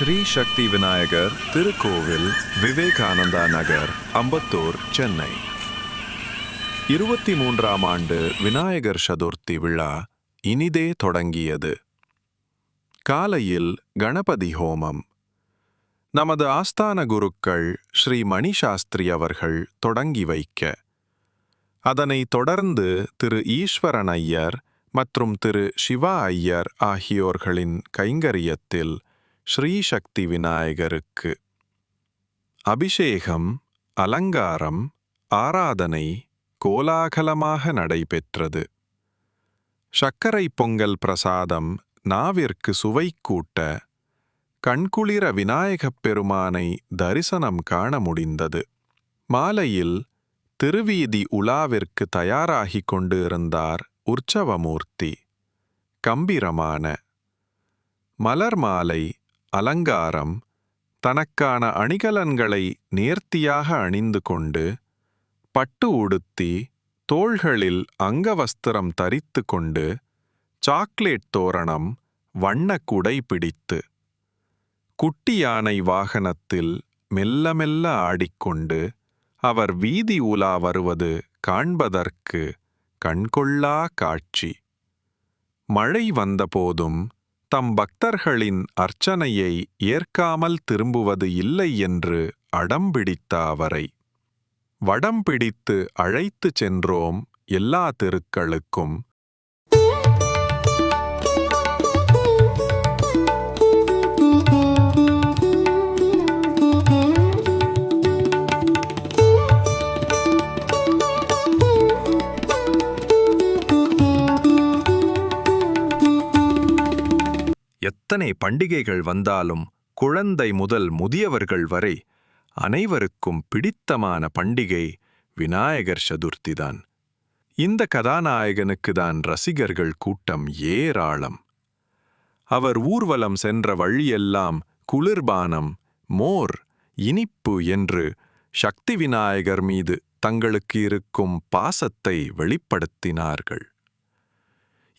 ஸ்ரீ சக்தி விநாயகர் திருக்கோவில் விவேகானந்தா நகர் அம்பத்தூர் சென்னை. இருபத்தி மூன்றாம் ஆண்டு விநாயகர் சதுர்த்தி விழா இனிதே தொடங்கியது. காலையில் கணபதி ஹோமம். நமது ஆஸ்தான குருக்கள் ஸ்ரீ மணிசாஸ்திரி அவர்கள் தொடங்கி வைக்க. அதனைத் தொடர்ந்து திரு ஈஸ்வரன் ஐயர் மற்றும் திரு சிவா ஐயர் ஆகியோர்களின் கைங்கரியத்தில் ஸ்ரீசக்தி விநாயகருக்கு. அபிஷேகம் அலங்காரம் ஆராதனை கோலாகலமாக நடைபெற்றது. சர்க்கரை பொங்கல் பிரசாதம் நாவிற்கு சுவை கூட்ட கண்குளிர விநாயகப் பெருமானை தரிசனம் காண முடிந்தது. மாலையில் திருவீதி உலாவிற்கு தயாராகி கொண்டிருந்தார் உற்சவமூர்த்தி. கம்பீரமான மலர் மாலை அலங்காரம் தனக்கான அணிகலன்களை நேர்த்தியாக அணிந்து கொண்டு பட்டு உடுத்தி தோள்களில் அங்கவஸ்திரம் தரித்து கொண்டு சாக்லேட் தோரணம் வண்ணக்குடை குடை பிடித்து குட்டி யானை வாகனத்தில் மெல்ல மெல்ல ஆடிக்கொண்டு அவர் வீதி உலா வருவது காண்பதற்கு கண்கொள்ளா காட்சி. மழை வந்தபோதும் தம் பக்தர்களின் அர்ச்சனையை ஏற்காமல் திரும்புவது இல்லை என்று அடம்பிடித்த அவரை. வடம் பிடித்து அழைத்துச் சென்றோம் எல்லா தெருக்களுக்கும். எத்தனை பண்டிகைகள் வந்தாலும் குழந்தை முதல் முதியவர்கள் வரை அனைவருக்கும் பிடித்தமான பண்டிகை விநாயகர் சதுர்த்திதான் இந்த கதாநாயகனுக்கு தான் ரசிகர்கள் கூட்டம் ஏராளம். அவர் ஊர்வலம் சென்ற வழியெல்லாம் குளிர்பானம் மோர் இனிப்பு என்று சக்தி விநாயகர் மீது தங்களுக்கு இருக்கும் பாசத்தை வெளிப்படுத்தினார்கள்.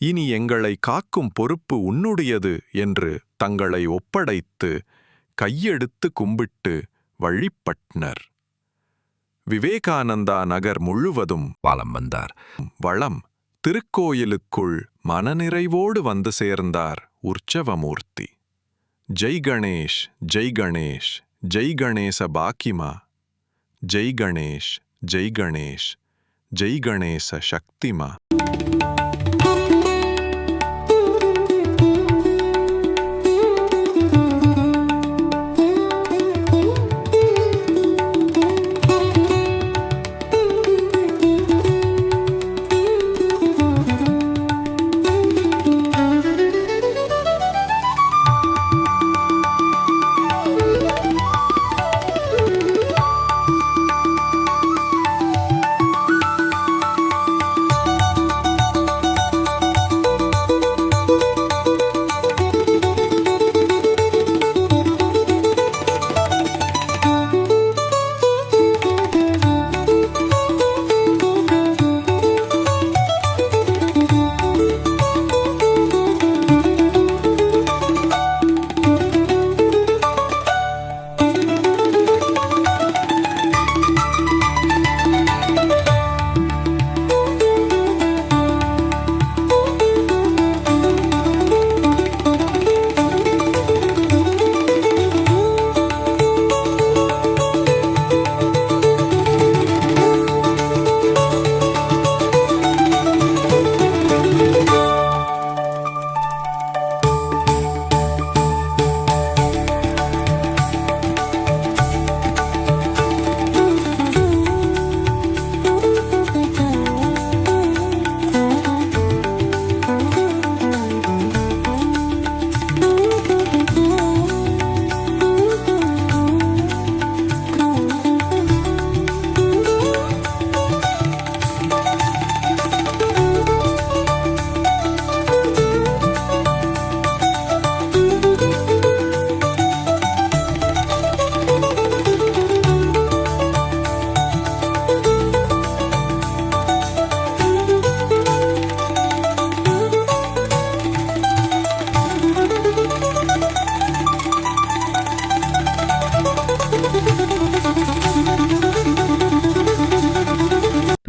இனி எங்களை காக்கும் பொறுப்பு உன்னுடையது என்று தங்களை ஒப்படைத்து கையெடுத்து கும்பிட்டு வழிபட்டனர் விவேகானந்தா நகர் முழுவதும் வலம் வந்தார். வளம் திருக்கோயிலுக்குள் மனநிறைவோடு வந்து சேர்ந்தார் உற்சவமூர்த்தி. ஜெய் கணேஷ் ஜெய் கணேஷ் ஜெய் கணேச பாக்கிமா ஜெய் கணேஷ் ஜெய் கணேஷ் ஜெய் கணேச சக்திமா.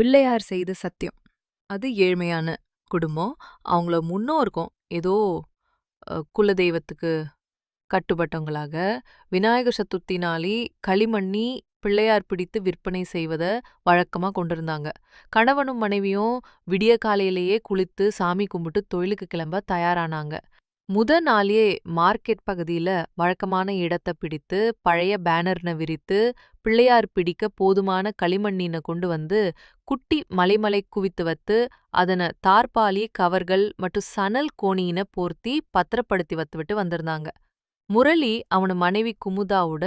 பிள்ளையார் செய்த சத்தியம். அது ஏழ்மையான குடும்பம். அவங்கள முன்னோருக்கும் ஏதோ குலதெய்வத்துக்கு கட்டுப்பட்டவங்களாக. விநாயகர் சதுர்த்தி நாளி களிமண்ணி பிள்ளையார் பிடித்து விற்பனை செய்வத வழக்கமா கொண்டிருந்தாங்க. கணவனும் மனைவியும் விடிய காலையிலேயே குளித்து சாமி கும்பிட்டு தொழிலுக்கு கிளம்ப தயாரானாங்க. முத நாளே மார்க்கெட் பகுதியில வழக்கமான இடத்த பிடித்து பழைய பேனர்ன விரித்து பிள்ளையார் பிடிக்க போதுமான களிமண்ணின கொண்டு வந்து குட்டி மலைமலை குவித்து வத்து அதன தார்பாலி கவர்கள் மற்றும் சணல் கோணியின போர்த்தி பத்திரப்படுத்தி வத்துவிட்டு வந்திருந்தாங்க. முரளி அவன மனைவி குமுதாவோட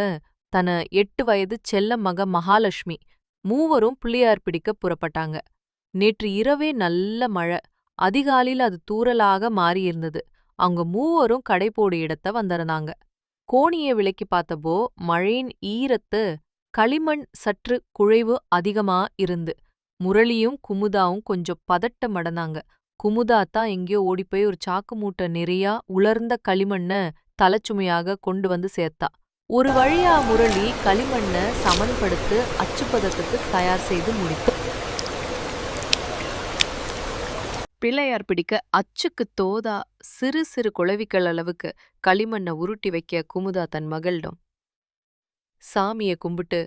தன எட்டு வயது செல்ல மக மகாலட்சுமி மூவரும் பிள்ளையார் பிடிக்க புறப்பட்டாங்க. நேற்று இரவே நல்ல மழை. அதிகாலையில் அது தூறலாக மாறியிருந்தது. அவங்க மூவரும் கடைப்போடு இடத்த வந்திருந்தாங்க. கோணியை விலக்கி பார்த்தப்போ மழையின் ஈரத்து களிமண் சற்று குழைவு அதிகமா இருந்து முரளியும் குமுதாவும் கொஞ்சம் பதட்டம் மடந்தாங்க குமுதா தான் எங்கேயோ ஓடிப்போய் ஒரு சாக்கு மூட்டை நிறையா உலர்ந்த களிமண்ண தலைச்சுமையாக கொண்டு வந்து சேர்த்தா. ஒரு வழியா முரளி களிமண்ண சமன்படுத்து அச்சுப்பதத்துக்கு தயார் செய்து முடித்தான் பிள்ளையார் பிடிக்க அச்சுக்கு தோதா சிறு சிறு குளவிகள் அளவுக்கு களிமண்ண உருட்டி வைக்க குமுதா தன் மகளிடம். சாமிய கும்பிட்டு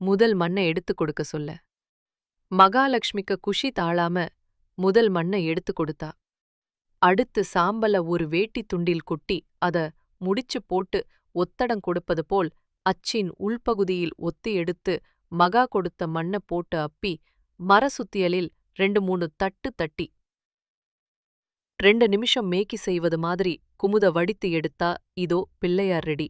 முதல் மண்ணை எடுத்து கொடுக்க சொல்ல. மகாலட்சுமிக்கு குஷி தாழாம முதல் மண்ணை எடுத்து கொடுத்தா. அடுத்து சாம்பல ஒரு வேட்டி துண்டில் கொட்டி அத முடிச்சு போட்டு ஒத்தடம் கொடுப்பது போல் அச்சின் உள்பகுதியில் ஒத்தி எடுத்து மகா கொடுத்த மண்ண போட்டு அப்பி மர சுத்தியலில் ரெண்டு மூணு தட்டு தட்டி ரெண்டு நிமிஷம் மேக்கி செய்வது மாதிரி குமுத வடித்து எடுத்தா இதோ பிள்ளையார் ரெடி.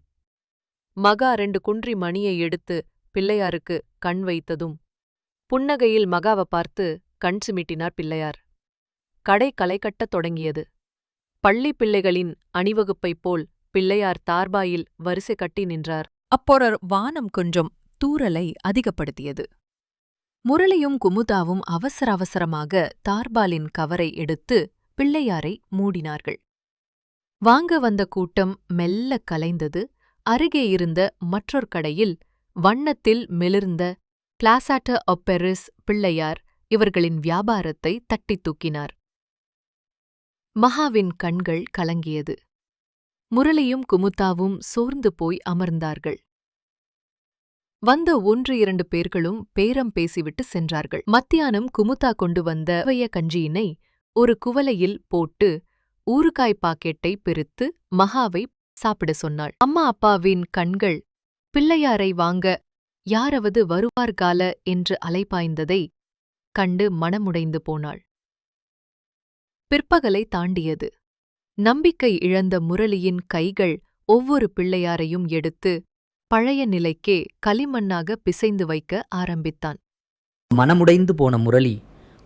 மகா ரெண்டு குன்றி மணியை எடுத்து பிள்ளையாருக்கு கண் வைத்ததும் புன்னகையில் மகாவை பார்த்து கண் சிமிட்டினார் பிள்ளையார். கடை களைகட்டத் தொடங்கியது. பள்ளி பிள்ளைகளின் அணிவகுப்பைப் போல் பிள்ளையார் தார்பாயில் வரிசை கட்டி நின்றார். அப்போரர் வானம் கொஞ்சம் தூரலை அதிகப்படுத்தியது. முரளியும் குமுதாவும் அவசர அவசரமாக தார்பாலின் கவரை எடுத்து பிள்ளையாரை மூடினார்கள். வாங்க வந்த கூட்டம் மெல்ல கலைந்தது. அருகே இருந்த மற்றொரு கடையில் வண்ணத்தில் மெலிர்ந்த பிளாசாட்ட ஒப்பெரிஸ் பிள்ளையார் இவர்களின் வியாபாரத்தை தட்டித் தூக்கினார். மகாவின் கண்கள் கலங்கியது. முரளியும் குமுத்தாவும் சோர்ந்து போய் அமர்ந்தார்கள். வந்த ஒன்று இரண்டு பேர்களும் பேரம் பேசிவிட்டு சென்றார்கள். மத்தியானம் குமுத்தா கொண்டு வந்த வைய கஞ்சியினை ஒரு குவலையில் போட்டு ஊறுகாய் பாக்கெட்டை பிரித்து மகாவை சாப்பிட சொன்னாள். அம்மா அப்பாவின் கண்கள் பிள்ளையாரை வாங்க யாரவது வருவார்கால என்று அலைபாய்ந்ததை கண்டு மனமுடைந்து போனாள். பிற்பகலை தாண்டியது. நம்பிக்கை இழந்த முரளியின் கைகள் ஒவ்வொரு பிள்ளையாரையும் எடுத்து பழைய நிலைக்கே களிமண்ணாக பிசைந்து வைக்க ஆரம்பித்தான். மனமுடைந்து போன முரளி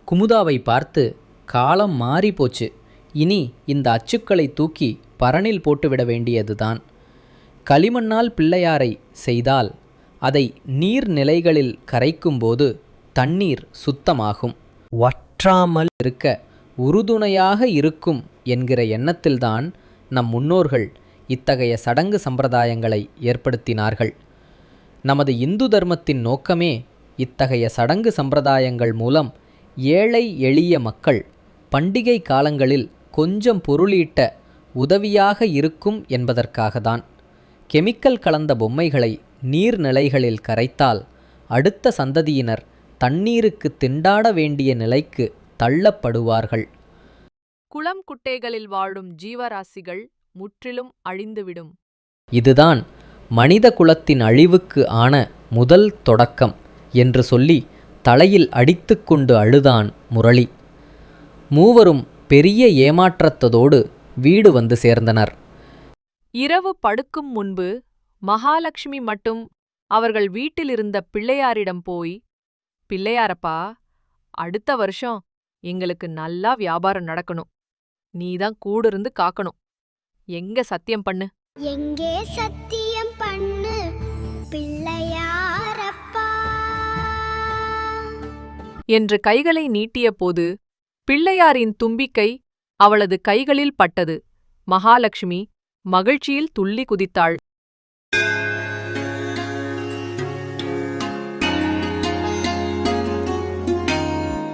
குமுதாவை பார்த்து காலம் மாறி போச்சு. இனி இந்த அச்சுக்களை தூக்கி பரணில் போட்டுவிட வேண்டியதுதான். களிமண்ணால் பிள்ளையாரை செய்தால் அதை நீர்நிலைகளில் கரைக்கும்போது தண்ணீர் சுத்தமாகும். வற்றாமல் இருக்க உறுதுணையாக இருக்கும் என்கிற எண்ணத்தில்தான் நம் முன்னோர்கள் இத்தகைய சடங்கு சம்பிரதாயங்களை ஏற்படுத்தினார்கள். நமது இந்து தர்மத்தின் நோக்கமே இத்தகைய சடங்கு சம்பிரதாயங்கள் மூலம் ஏழை எளிய மக்கள் பண்டிகை காலங்களில் கொஞ்சம் பொருளீட்ட உதவியாக இருக்கும் என்பதற்காகத்தான் கெமிக்கல் கலந்த பொம்மைகளை நீர்நிலைகளில் கரைத்தால் அடுத்த சந்ததியினர் தண்ணீருக்கு திண்டாட வேண்டிய நிலைக்கு தள்ளப்படுவார்கள். குளம் குட்டைகளில் வாழும் ஜீவராசிகள் முற்றிலும் அழிந்துவிடும். இதுதான் மனித குலத்தின் அழிவுக்கு ஆன முதல் தொடக்கம் என்று சொல்லி தலையில் அடித்துக்கொண்டு அழுதான் முரளி. மூவரும் பெரிய ஏமாற்றத்ததோடு வீடு வந்து சேர்ந்தனர். இரவு படுக்கும் முன்பு மகாலட்சுமி மட்டும் அவர்கள் வீட்டிலிருந்த பிள்ளையாரிடம் போய் பிள்ளையாரப்பா அடுத்த வருஷம் எங்களுக்கு நல்லா வியாபாரம் நடக்கணும். நீதான் கூடிருந்து காக்கணும். எங்க சத்தியம் பண்ணு? எங்கே சத்தியம் பண்ணு பிள்ளையாரப்பா. என்று கைகளை நீட்டியபோது பிள்ளையாரின் தும்பிக்கை அவளது கைகளில் பட்டது. மகாலட்சுமி மகிழ்ச்சியில் துள்ளி குதித்தாள்.